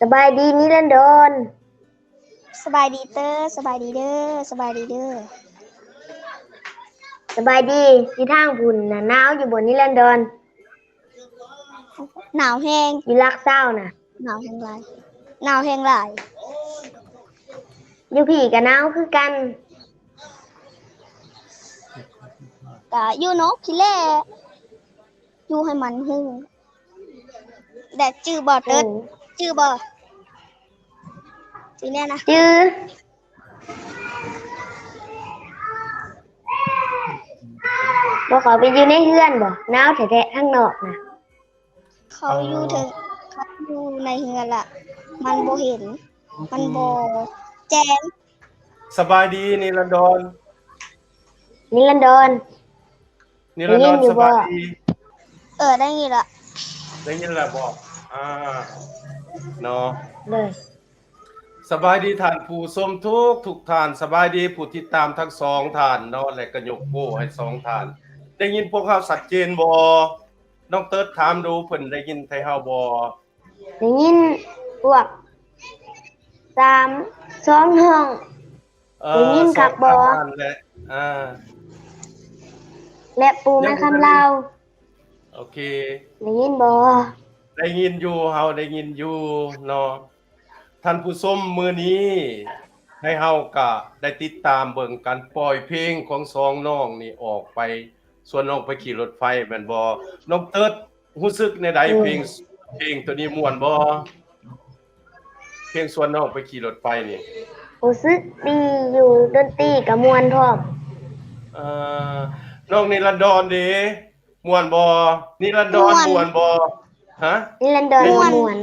สบายดีนิรันดรสบายดีเตอร์สบายดีเด้อสบายดีเด้อสบายดีที่ทางพุ่นน่ะหนาวอยู่บนนิรันดรหนาวแห้งอยู่ลักเศร้าน่ะหนาวแห้งหลายหนาวแห้งหลายอยู่พี่กับหนาวคือกันกะอยู่นกขี้แล่อยู่ให้มันหึ่งแดดจื้อบ่เติร์ด จื้อบ่จื้อแน่นะจื้อบ่ขอไปอยู่ในเฮือนบ่หนาวแท้ๆข้างนอกน่ะเขาอยู่ถึงเขาอยู่ในเฮือนละมันบ่เห็น มันบ่แจ้งสบายดีนิรันดรนิรันดรนิรันดได้ยิรนอยู่สบายบ่ดี เออได้ยินละได้ยินแล้วบอก อ่า เนาะเลยสบายดีท่านผู้ชมทุกทุกท่านสบายดีผู้ติดตามทั้งสองท่านเนาะและก็ยกโป้ให้สองท่าน ได้ยินพวกเขาชัดเจนบ่น้องเติร์ดถามดูเพิ่นได้ยินไทเฮาบ่ได้ยินพวกสามสองห้อง เอได้ยินครับบ่ สองท่านแหละอ่าและปูมันคำลาวโอเค ได้ยินบ่ ได้ยินอยู่เฮาได้ยินอยู่เนาะท่านผู้ชมมื้อนี้ ให้เฮาก็ได้ติดตามเบิ่งการปล่อยเพลงของสองน้องนี่ออกไปส่วนน้องไปขี่รถไฟแม่นบ่น้องเติร์ดรู้สึกในใดเพลงเพลงตัวนี้ม่วนบ่เพลงส่วนน้องไปขี่รถไฟนี่รู้สึกดีอยู่ดนตรีกับมวนพร้อมเอ่อน้องนิรันดรเด้ม่วนบ่นิรันดรม่วนบ่ ฮะนิรันดรม่วน มวน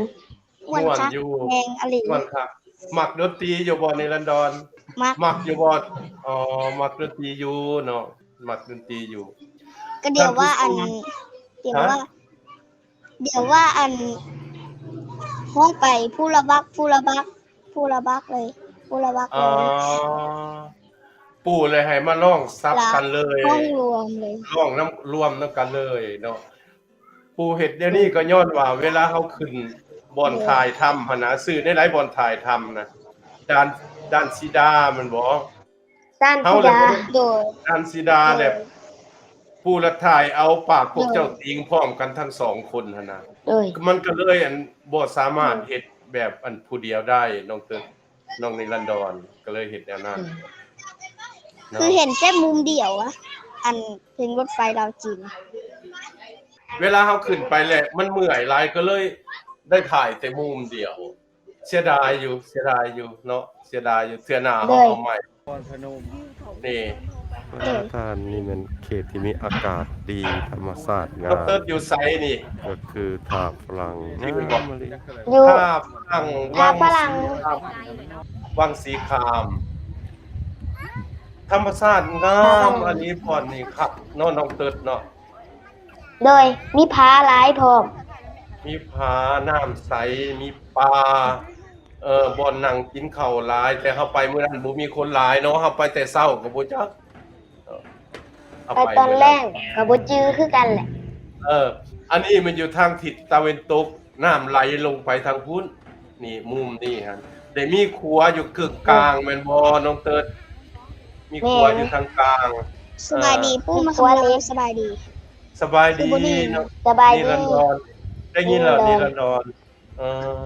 ม่วนม่วนคักอยู่แหงอลิม่วนครับมักดนตรีอยู่บ่นิรันดรมักมักอยู่บ่อ๋อมักดนตรีอยู่เนาะมักดนตรีอยู่ ก็เดี๋ยวว่าอัน เดี๋ยวว่าเดี๋ยวว่าอันห้องไปผู้ละบักผู้ละบักผู้ละบักเลยผู้ละบักอ๋เลอยปู่เลยให้มาร้องซับกันเลยห้องรวมเลย ร้องน้ำรวมน้ำกันเลยเนาะ ปู่เฮ็ดเดี๋ยวนี้ก็ย้อนว่า เวลาเขาขึ้นบอนถ่ายทำหั่นนะซื้อในหลายบอนถ่ายทำนะด้านด้านสีดามันบ่ซ่านเฮาธิเลยดาโดยด้านสีดาแบบผู้ละถ่ายเอาปากพวกเจ้าติงพร้อมกันทั้งสองคนหั่นนะโดยมันก็เลยอันบ่สามารถเฮ็ดแบบอันผู้เดียวได้น้องเตึกน้องนิรันดรก็เลยเฮ็ดแนวนั้นเนาะคือเห็นแค่มุมเดียวอะอันเพลงรถไฟดาวจีน เวลาเฮาขึ้นไปแหละมันเมื่อยหลายก็เลยได้ถ่ายแต่มุมเดียว เสียดายอยู่เสียดายอยู่เนาะเสียดายอยู่เทื่อหน้าเฮาเอาใหม่นี่ท่านนี่มันเขตที่มีอากาศดีธรรมชาติงาดมรอยู่ไสนี่ก็คือทาฝรั่งที่คุณบอกงามมะลิอยู่ภาพฝั่งภาพฝรั่งวังสีคาม ธรรมชาติงามอันนี้พรนี่ครับเนาะน้องเติดเนาะ โดยมีผาหลายพร้อม มีผาน้ำใส มีปลา เออบ่อนนั่งกินข้าวหลาย แต่เฮาไปมื้อนั้นบ่มีคนหลายเนาะเฮาไปแต่เช้าก็บ่จักเออเาไปตอนมื้แรกกับบ่จื้อคือกันแหละ เออ อันนี้มันอยู่ทางทิศตะวันตก น้ำไหลลงไปทางพุ้น นี่มุมนี่ฮะได้มีครัวอยู่กึกกลางแม่นบ่น้องเติดมีครัวอยู่ทางกลาง สบายดีผู้มาตัวคำเล็เล็กสบายดี สบายดีคือบ่ดีเนาะสบายนิดีรันดรได้ยินแล้วนินิรัรันนดดรรเออ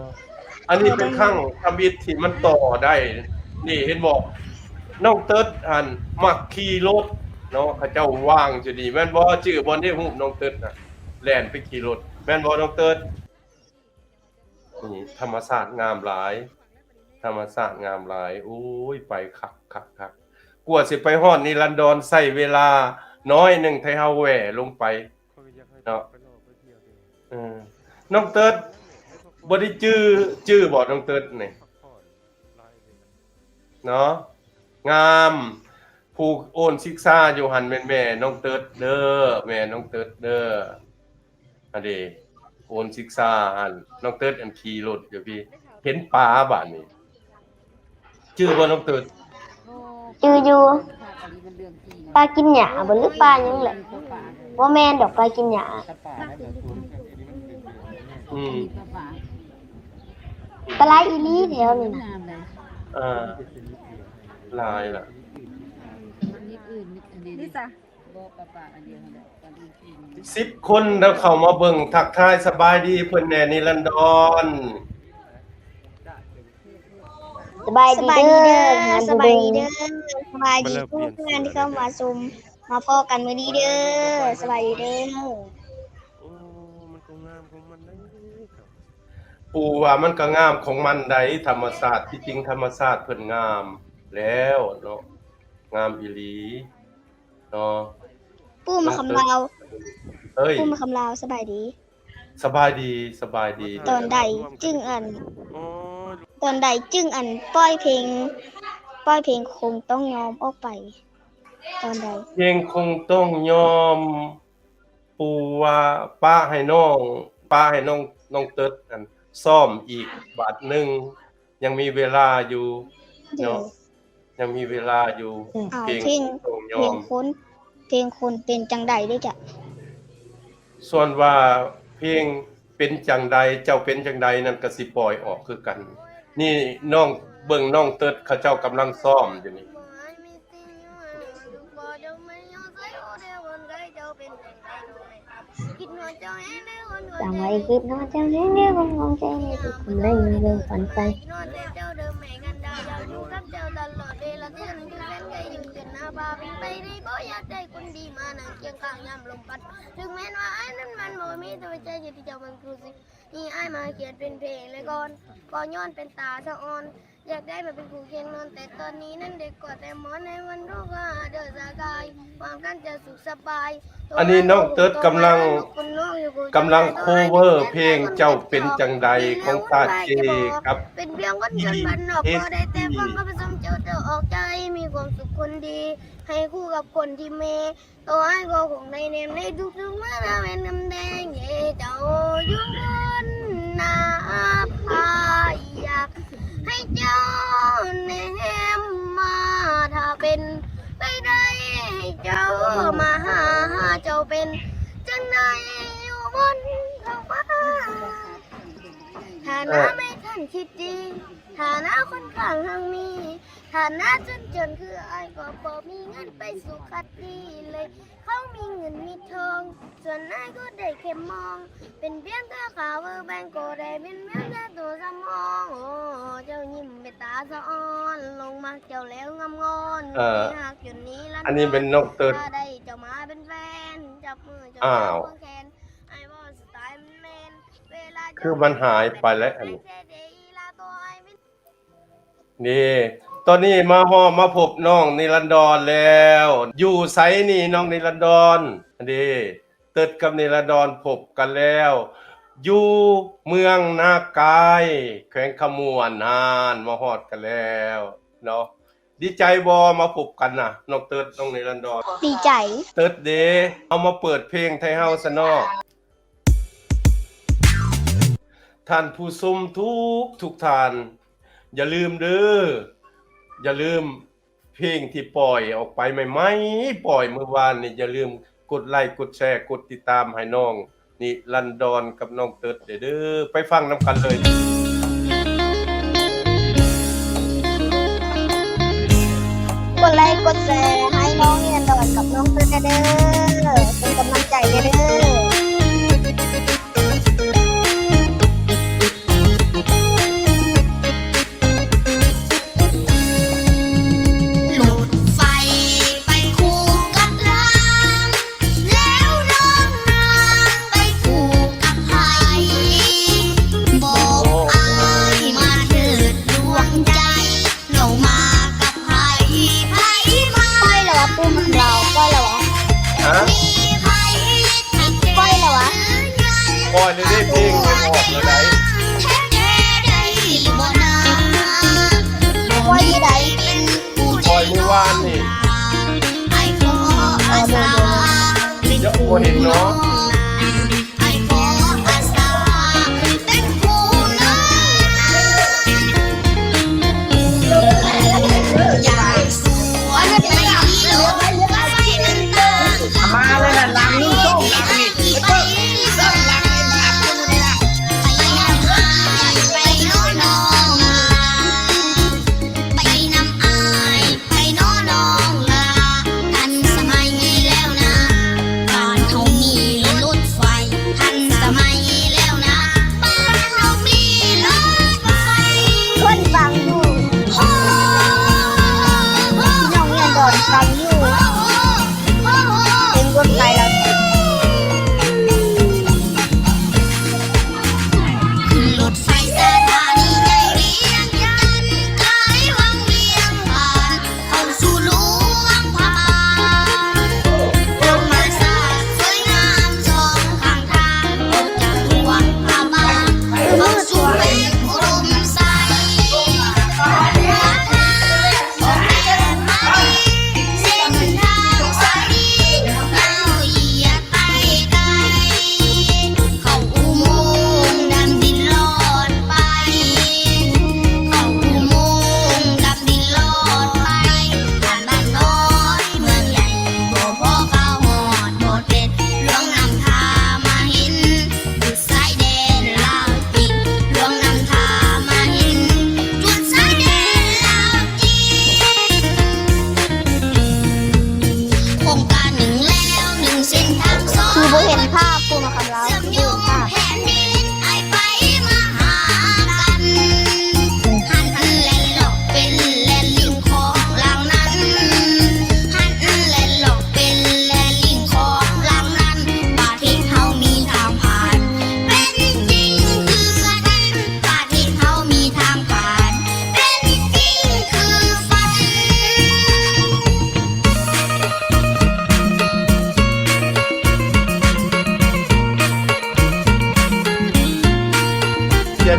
อันนี้เป็นข้างทำอิฐที่มันต่อได้ นี่เห็นบอกน้องเติร์ดอันมักขี่รถเนาะเขาเจ้าว่างจะดีแม่นบ่ชื่อบอลได้ฮู้น้องเติร์ดน่ะแล่นไปขี่รถแม่นบ่น้องเติร์ดนี่ธรรมศาสตร์งามหลาย ธรรมศาสตร์งามหลายโอ้ยไปคักคักคักกว่าสิไปฮอดนิรันดรใช้เวลา น้อยหนึงให้เฮาแหว่ลงไปเนาะเออน้องเติร์ดบ่ได้จื้อจื้อบ่น้องเติร์ดนี่เนาะงามผู้โอนซิกซ่าอยู่หันแม่นแม่น้องเติร์ดเด้อแม่น้องเติร์ดเด้ออันนี้โอนซิกซ่าหันน้องเติร์ดอันขี่รถอยู่พี่เห็นปลาบาดนี้ชื่อบ่น้องเติร์ดจื้ออยู่ ปลากินหญ้าบ่หรือปลาหยังแหละบ่แม่นดอกปลากินหญ้าอืมอืมปลาไหลอีหลีแถวนี่นะอ่าลายล่ะนี่จ้ะสิบคนแล้วเข้ามาเบิ่งทักทายสบายดีเพิ่นแหน่นิรันดรส บายสดีบายเด้ดีเด้ออหาสผู้บายเบิ่งดีเด้อสบายดีทุกเพื่อนที่เข้ามาซุมมาพอกันมื้อนี้เด้อสบายดีเด้อ โอ้ มันก็งามของมันได้ครับปูว่ามันก็งามของมันใดธรรมศาสตร์ที่จริงธรรมศาสตร์เพิ่นงามแล้วเนาะงามอีหลีเนาะปู้มาคำลาวเอ้ย ปู้มาคำลาวสบายดี สบายดีสบายดีตอนใดจึงอันโอ้ย ตอนใดจึงอันปล่อยเพลงปล่อยเพลงคงต้องยอมออกไป ตอนใดยังคงต้องยอม ปูว่าป้าให้น้องป้าให้น้องน้องเติดอันซ่อมอีกบาทหนึงยังมีเวลาอยู่เดี๋ยวเนาะยังมีเวลาอยู่ เอาเพลงเพลงต้องยเพลองม คนเพลงคนเป็นจังใดด้วยจ้ะส่วนว่าเพลงเป็นจังใดเจ้าเป็นจังใดนั่นก็สิปล่อยออกคือกัน นี่น้องเบิ่งน้องเติดเขาเจ้ากำลังซ้อมอยู่นี่จำไว้คิดนอนเจ้าแห้งเลี้ยงมองใจในทุกคำเลยมีเรื่องฝันใจ อยู่กับเจ้าตลอดเวลาที่ฉันอยู่แสนไกลอยู่จนหน้าบาบินไปได้บ่อยากได้คนดีมานั่งเคียงข้างยามลมพัด ถึงแม้ว่าไอ้นั้นมันบ่มีตัวใจอยู่ที่เจ้ามันครูสินี่ไอ้มาเขียนเป็นเพลงเลยก่อนก็ย้อนเป็นตาสะออน อยากได้มาเป็นคู่เคียงนอน แต่ตอนนี้นั้นเด็กกว่าแต่หมอนในวันรู้ว่าเดินสกายความกันจะสุขสบายอันนี้น้องเติร์ดกำลังกำลังโคเวอร์เพลงเจ้าเป็นจังใดของตาเจครับ เป็นเพียงคนจนบ้านนอกก็ได้แต่ฟังก็ผสมเจ้าเจ้าออกใจมีความสุขคนดี ให้คู่กับคนที่เมตัวไอ้ก็คงในเนมในทุกๆเมื่อเราเป็นน้ำแดงเย่เจ้าอยู่บนหน้าพาย จังใดอยู่บนท้องฟ้าฐานะไม่ทันคิดดีฐานะคนข้างทางมี ฐานะจนจนคือไอ้ายก็พอมีเงินไปสู่คัดดีเลย เขามีเงินมีทอง ส่วนนายก็ได้แค่มอง เป็นเพียงแค่ข่าวเบอร์แบงก์ก็ได้เป็นเพียงแค่ตัวสมองโอ้เจ้ายิ้มไปตาสะอ้อนลงมาเจ้าแล้วงามงอนเอ่อหากจุดนี้ละอันนี้เป็นน้องเติร์ด ถ้าได้เจ้ามาเป็นแฟนจับมือเจ้าอ้าวควงแขนไอ้ว่าสไตล์มันแมนเวลาเจ้าคือมันหายไปแล้วอันนี้นี่ ตอนนี้มาฮอมาพบน้องนิรันดรแล้ว อยู่ไสนี่น้องนิรันดรอันนี้เติดกับนิรันดรพบกันแล้ว อยู่เมืองนากายแขวงขมวนนานมาฮอดกันแล้วเนาะดีใจบอมาพบกันนะน้องเติดน้องนิรันดรดีใจ เติร์ดเดย์เอามาเปิดเพลงไทยเฮาซะเนอกท่านผู้ชมทุกทุกท่าน อย่าลืมเด้อ อย่าลืมเพลงที่ปล่อยออกไปใหม่ๆปล่อยเมื่อวานนี่อย่าลืมกดไลค์กดแชร์กดติดตามให้น้อง นี่ลันดอนกับน้องเติร์ดเด้อไปฟังน้ำกันเลยกดไลค์กดแชร์ให้น้องเรียนดอนกับน้องเพื่อนเด้อเป็นกำลังใจเด้อ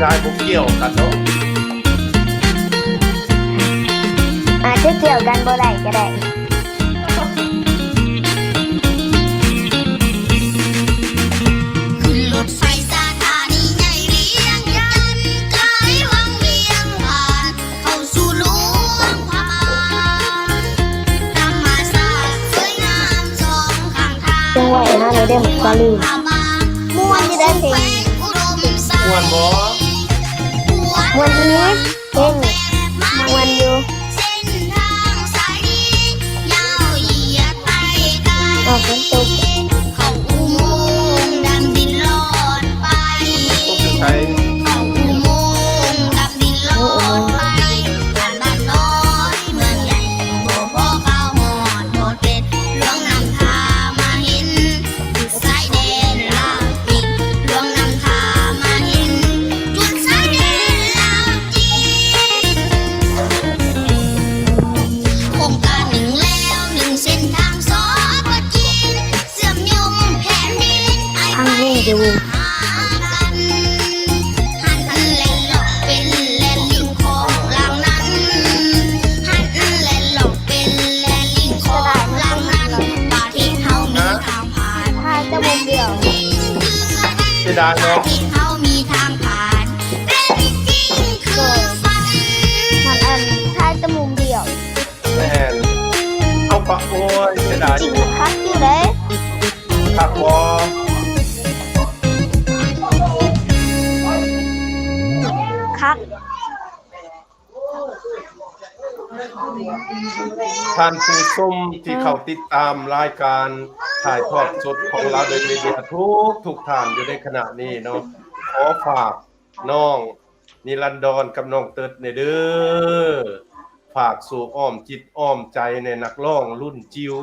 กี่ยวกันเนาะอาจจะเกี่ยวกันบ่ได้ก็ได้ขึ้นรถไฟสถานีใหญ่เรียงจันทน์ไกลวังเวียงผ่านเข้าสู่หลวงพระบางธรรมศาสตร์สวยงามสองข้างทางจังหวะนะเลยเด้อบ่ลืมพระบางม่วนจะได้เพลงอุดมใสม่วนบ่ม่ วนอีนี้เพลง เสี ท่านผู้ชมที่เข้าติดตามรายการถ่ายทอดสดของเราโดยมีเดียทุกทุกท่านอยู่ในขณะนี้เนาะขอฝากน้องนิรันดรกับน้องเติร์ดในเด้อฝากสู่อ้อมจิตอ้อมใจในนักร้องรุ่นจิ๋ว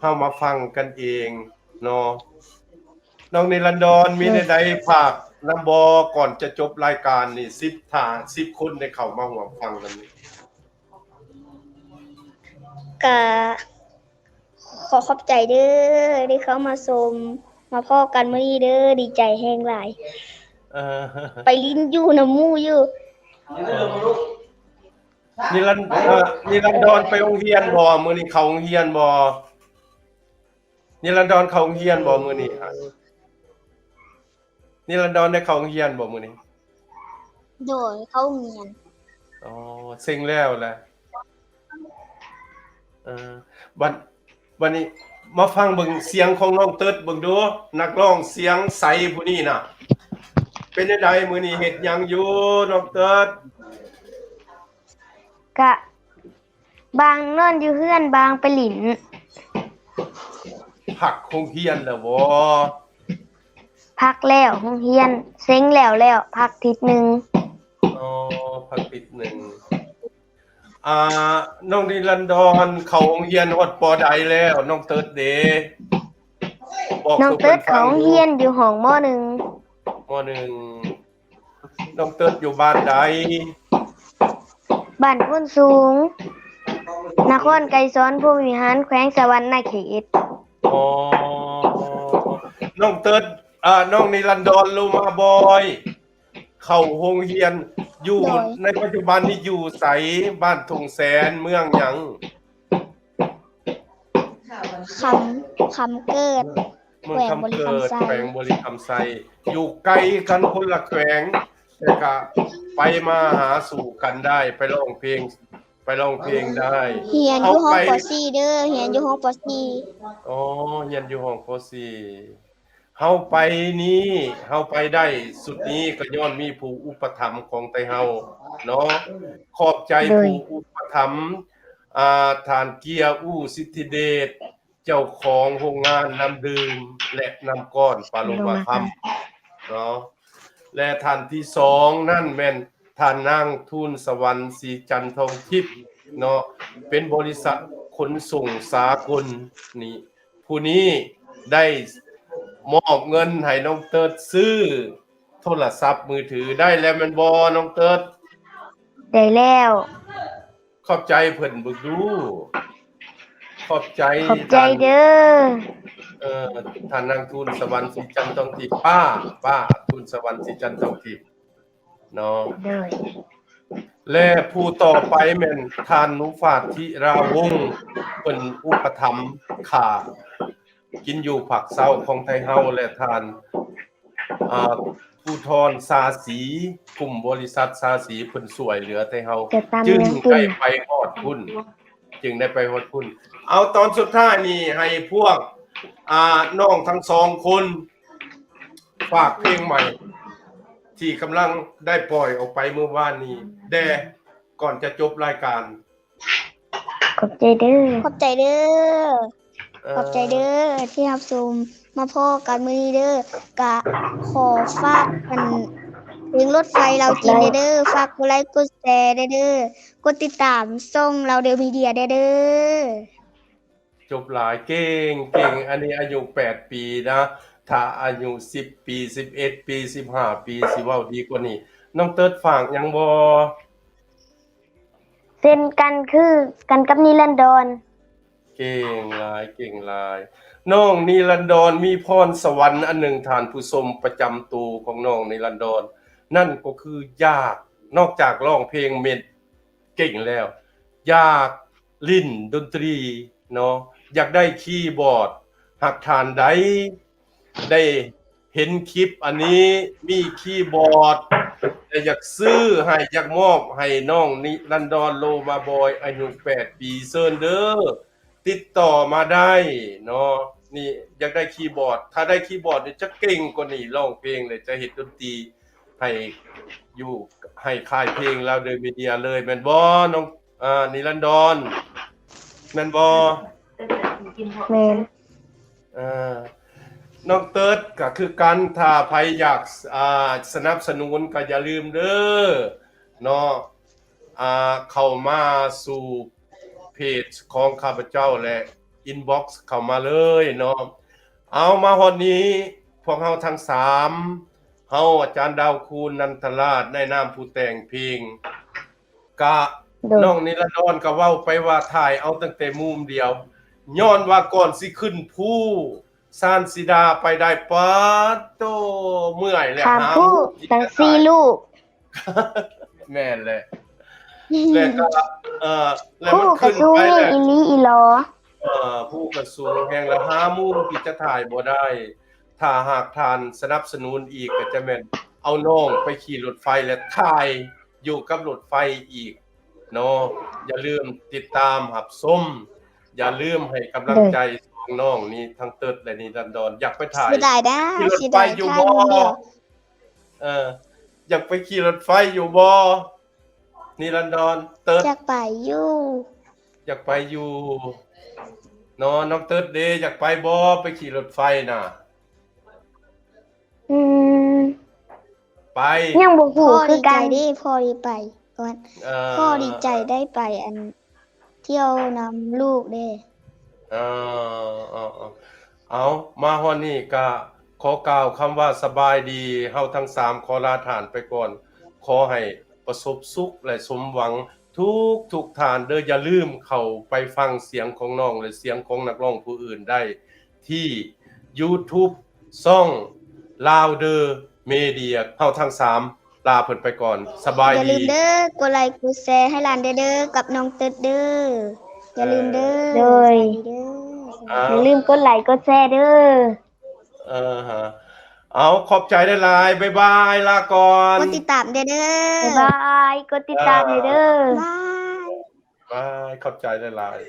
เฮามาฟังกันเองเนาะน้องนิรันดรมีในใดฝากนำบอก่อนจะจบรายการนี่10ทาง10คนได้เข้ามาร่วมฟังกันนี่ กะขอขอบใจเด้อที่เขามาชมมาพ่อกันมื้อนี้เด้อดีใจแฮงหลาย เออไปลิ้นอยู่น้ำหมู่อยู่นิรันดร์เอ่อนิรันดรไปโรงเรียนบ่มื้อนี้เข้าโรงเรียนบ่นิรันดรเข้าโรงเรียนบ่มื้อนี้อะนิรันดรได้เข้าโรงเรียนบ่มื้อนี้โดยเขาเงียนอ๋อเซ็งแล้วแหละ เออบัดบัดนี้มาฟังเบิ่งเสียงของน้องเติร์ดเบิ่งดู นักร้องเสียงใสผู้นี้น่ะ เป็นจังไดมื้อนี้เฮ็ดหยังอยู่น้องเติร์ดกะ บางนอนอยู่เฮือนบางไปหลินพักโรงเรียนแล้วบ่พักแล้วโรงเรียน เซ็งแล้วแล้ว พักทิศหนึงอ๋อพักปิดหนึ่ง อ่าน้องดิลันดอนเขาโรงเรียนฮอดปอใดแล้วน้องเติร์ดเดบอกน้องสู่เติร์ดพิ่ของเรียนอยู่ห้องมหนึ่งมหนึ่งน้องเติร์ดอยู่บ้านใดบ้านโพ้นสูง นครไกรสอนผู้บริหารแขวงสะวรรณเขตอ๋อน้องเติร์ดอ่าน้องนิรันดอนลงมาบ่อย เข้าโรงเรียน อยู่ในปัจจุบันนี้อยู่ไสบ้านทงแสนเมืองหยังคำคำเกิดเมืองคำเกิดแขแขววงงบบริริคำคำไซไซอยู่ไกลกันคนละแขวงแต่ก็ไปมาหาสู่กันได้ไปร้องเพลง ไปร้องเพลงได้เฮียนอยู่ห้องเอาไปปอซี่เด้อเฮียนอยู่ห้องปอซี่อ๋อเรียนอยู่ห้องโคสี เฮาไปนี้เฮาไปได้สุดนี้ก็ย้อนมีผู้อุปถัมภ์ของไตเฮาเนาะขอบใจโดยผู้อุปถัมภ์อ่าทานเกียร์อู้สิทธิเดชเจ้าของโรงงานน้ำดื่มและน้ำก้อนปลาโลมาคำเนาะและท่านที่สองนั่นแม่นท่านนั่งทุนสวรรค์สีจันทร์ทองทิพย์เนาะเป็นบริษัทขนส่งสากลนี่ผู้นี้ได้ มอบเงินให้น้องเติร์ดซื้อ โทรศัพท์มือถือได้แล้วแมันบอน้องเติร์ดได้แล้ว ขอบใจเพิ่นเบึกดู ขอบใจขอบใจท่านเด้อเอ่อท่านนางทุนสวรรค์สีจันทร์ทองทิพย์ป้า ป้าทุนสวรรค์สีจันทร์ทองทิพย์เนาะโดยและผู้ต่อไปแม่นทานนุฟาธิราวงศ์เป็นอุปถัมภ์ข่า กินอยู่ผักเศร้าของไทยเฮาและทานอ่าผู้ทรสาสีกลุ่มบริษัทสาสีเพิ่นสวยเหลือไทยเฮาจะตามจึงเรื่องคุณได้ไปฮอดคุณจึงได้ไปฮอดคุณเอาตอนสุดท้ายนี่ให้พวกอ่าน้องทั้งสองคนฝากเพลงใหม่ ที่กำลังได้ปล่อยออกไปเมื่อวานนี้แด่ก่อนจะจบรายการ ขอบใจเด้อขอบใจเด้อเอ่อ ขอบใจเด้อที่รับชมมาพ่อกันมื้อนี้เด้อกะขอฝากมันเพลงรถไฟเรากินเด้อฝากกดไลค์กดแชร์เด้อกดติดตามช่องเราเดลมีเดียเด้อจบหลายเก่งเก่งอันนี้อายุ8ปีนะ ถ้าอายุ10ปี11ปี15ปีสิเว้าดีกว่านี้น้องเติร์ดฝากหยังบ่เส้นกันคือกันกับนิรันดร เก่งหลายเก่งหลาย น้องนิรันดรมีพรสวรรค์อันหนึ่งฐานผู้ชมประจำตัวของน้องนิรันดรนั่นก็คือยากนอกจากร้องเพลงเม็ดเก่งแล้ว อยากลิ้นดนตรีเนาะอยากได้คีย์บอร์ดหักฐานใดได้เห็นคลิปอันนี้มีคีย์บอร์ดแต่อยากซื้อให้อยากมอบให้น้องนิรันดรโลมาบอยอายุ8ปีเซินเด้อ ติดต่อมาได้เนาะนี่อยากได้คีย์บอร์ด ถ้าได้คีย์บอร์ดเนี่ยจะเก่งกว่านี้ร้องเพลงเลยจะเฮ็ดดนตรีให้อยู่ให้ค่ายเพลงแล้วเดยมีเดียเลยแม่นบ่น้องอ่านิรันดรแม่นบ่แมนอ่าน้องเติร์ดก็คือกันถ้าใครอยากอ่าสนับสนุนก็อย่าลืมเด้อเนาะอ่าเข้ามาสู่ เพจของข้าพเจ้าและอินบ็อกซ์เข้ามาเลยเนาะเอามาฮอดนี้พวกเฮาทั้งสามเฮาอาจารย์ดาวคูณนันทราชในนามผู้แต่งเพลงกะโดยน้องนิรดรก็เว้าไปว่าถ่ายเอาตั้งแต่มุมเดียวย้อนว่าก่อนสิขึ้นผู้ซานสิดาไปได้ปาดโตเมื่อยแล้วถามหาผู้ที่ตั้งจะสี่ถ่ายลูกแม่นแหละ แล้วก็เอ่อแล้วผู้มันกระขึ้นซู้ไปเงแล้วอีหลีอีหลอเอ่อผู้กระทรวงแห่งละห้ามุมที่จะถ่ายบ่ได้ ถ้าหากทานสนับสนุนอีกก็จะแม่นเอาน้องไปขี่รถไฟและถ่ายอยู่กับรถไฟอีกเนาะอย่าลืมติดตามหับส้ม อย่าลืมให้กำลังใจสองน้องนี่ทั้งเติดและนี่ดันดอน อยากไปถ่ายเสียดายได้ขี่รถเสียไฟดายอยู่ท่าบ่นเดียวเอออยากไปขี่รถไฟอยู่บ่ นี่ลันดอนเติร์ดอยากไปอยู่อยากไปอยู่เนาะน้องเติร์ดเดย์อยากไปบ่ไปขี่รถไฟน่ะ อืมไป ยังบ่พ่ฮู้อคืดีอใจกันได้พ่อดีไปก่อนเอ่อพ่อดีใจได้ไปอัน เที่ยวนำลูกเด้เออเออเออเอามาฮอดนี่ก็ขอกล่าวคำว่าสบายดีเฮาทั้งสามขอลาฐานไปก่อน ขอให้ ประสบสุขและสมหวังทุกทุกฐานเด้ออย่าลืมเข้าไปฟังเสียงของน้องและเสียงของนักร้องผู้อื่นได้ที่ YouTube ซ่อง Louder Media เฮาทั้งสามลาเพิ่นไปก่อนสบายอย่าดีลืมเด้อกดไลค์กดแชร์ให้หลานเด้อเด้อกับน้องเติร์ดเด้ออย่าลืมเด้อโดย สวัสดีเด้ออ่าอย่าลืมกดไลค์กดแชร์เด้อ เออฮะ เอาขอบใจได้หลายบ๊ายบายลาก่อนกดติดตามเด้อเด้อบ๊ายบาย กดติดตามเลยเด้อ บาย บายขอบใจได้หลาย